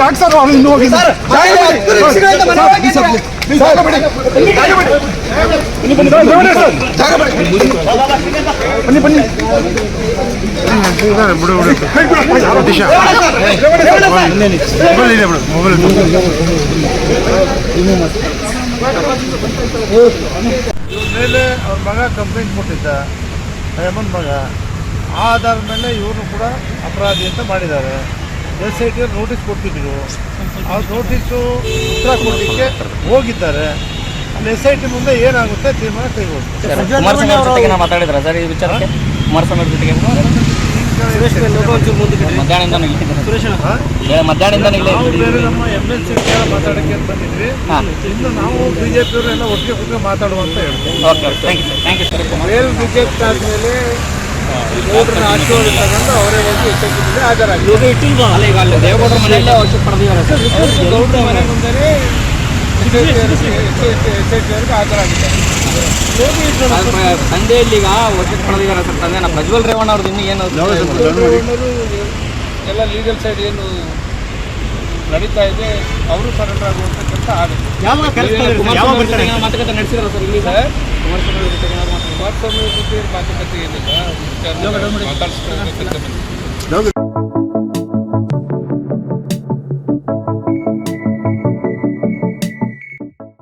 ಯಾಕೆ ಸರ್ ಅವ್ರು ಇನ್ನೂ ಹೋಗಿ ಸರ್, ಜಾಗ ಬಿಡಿ. ಬನ್ನಿ, ಬನ್ನಿ, ದಿಶಾ ಮೊಬೈಲ್ ಇದೆ ಬಿಡು ಮೊಬೈಲ್ ಇವ್ರ ಮೇಲೆ ಅವ್ರ ಮಗ ಕಂಪ್ಲೇಂಟ್ ಕೊಟ್ಟಿದ್ದ ಹೇಮನ್ ಮಗ ಆ ಆಧಾರದ ಮೇಲೆ ಇವರು ಕೂಡ ಅಪರಾಧಿ ಅಂತ ಮಾಡಿದ್ದಾರೆ ಎಸ್ ಐ ಟಿ ನೋಟಿಸ್ ಕೊಟ್ಟಿದ್ರು ಆ ನೋಟಿಸು ಉತ್ತರ ಕೊಡಲಿಕ್ಕೆ ಹೋಗಿದ್ದಾರೆ. ಅಲ್ಲಿ ಎಸ್ ಐ ಟಿ ಮುಂದೆ ಏನಾಗುತ್ತೆ ತೀರ್ಮಾನ ಕೈಗೊಳ್ಳುತ್ತೆ. ಮಾತಾಡಿದ್ರ ಸರ್ ಈ ವಿಚಾರಕ್ಕೆ? ಕುಮಾರಸ್ವಾಮಿ ಜೊತೆಗೆ ಮಧ್ಯಾಹ್ನ ಹಾ? ಮಧ್ಯಾಹ್ನದಿಂದ ನಾವು ಬೇರೆ ನಮ್ಮ ಎಂ ಎಲ್ ಸಿ ಮಾತಾಡೋಕ್ಕೆ ಅಂತ ಬಂದಿದ್ವಿ. ಇನ್ನು ನಾವು ಒಟ್ಟಿಗೆ ಕೂತ್ಕೊಂಡು ಮಾತಾಡುವ ಅಂತ ಹೇಳ್ತೀವಿ. Okay okay thank you sir thank you sir ಮೇಲ್ ಆದಮೇಲೆ ಗೌಡ್ರನ್ನ ಆಶೀರ್ವಾದ ತಗೊಂಡು ಅವರೇ ಹೋಗಿ ಎಚ್ಚರಿಕೆ ಹಾಜರಾಗಿ ದೇವೇಗೌಡರ ಮನೆಯಲ್ಲೇ. ಪಡೆದಿದ್ದಾರೆ. ಸರ್ ಗೌಡ್ರ ಮನೆ ಮುಂದೆ ಹಾಜರಾಗಿದ್ದಾರೆ ಇದನ್ನ ತಂದೆಯಲ್ಲಿ ಈಗ ಔಷಧ ಪಡೆದಿದ್ದಾರೆ ಸರ್. ತಂದೆ ನಮ್ಮ ಪ್ರಜ್ವಲ್ ರೇವಣ್ಣ ಅವ್ರದ್ದು ಇನ್ನೂ ಏನು ಎಲ್ಲ ಲೀಗಲ್ ಸೈಡ್ ಏನು ನಡೀತಾ ಇದೆ. ಅವರು ಸರೆಂಡರ್ ಆಗುವಂತ ಕೆಲಸ ಆಗುತ್ತೆ ಮಾತುಕತೆ ನಡೆಸಿದ್ರೆ ಸರ್ ಇಲ್ಲಿ ಸರ್ ಕುಮಾರಸ್ವಾಮಿ ಜೊತೆಗೆ ಏನಾದ್ರು ಮಾತಾಡ್ಸಿದ್ರಾ? ಕುಮಾರಸ್ವಾಮಿ ಜೊತೆ ಮಾತುಕತೆ ಏನಿಲ್ಲ ಮಾತಾಡಿಸ್ಕೊಂಡು